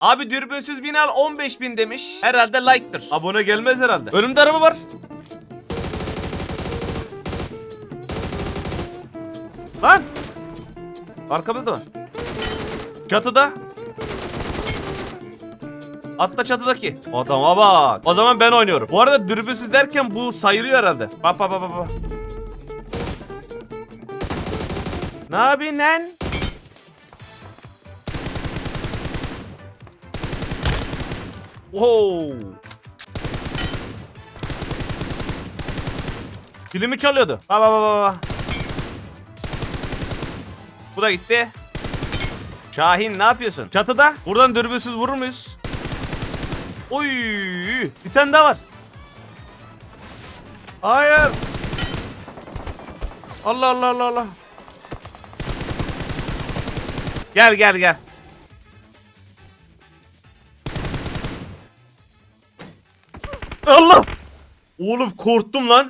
Abi dürbünsüz bin al 15 bin demiş. Herhalde like'tır. Abone gelmez herhalde. Önümde araba var. Lan. Arkamda da var. Çatıda. Atla çatıdaki. Adama bak. O zaman ben oynuyorum. Bu arada dürbünsüz derken bu sayılıyor herhalde. Bak bak bak bak. Ne yapıyorsun lan? Wow. Filmi çalıyordu. Bak bak bak, bak. Bu da gitti. Şahin ne yapıyorsun? Çatıda. Buradan dürbünsüz vurur muyuz? Oy! Bir tane daha var. Hayır. Allah Allah Allah Allah. Gel gel gel. Allah! Oğlum korktum lan.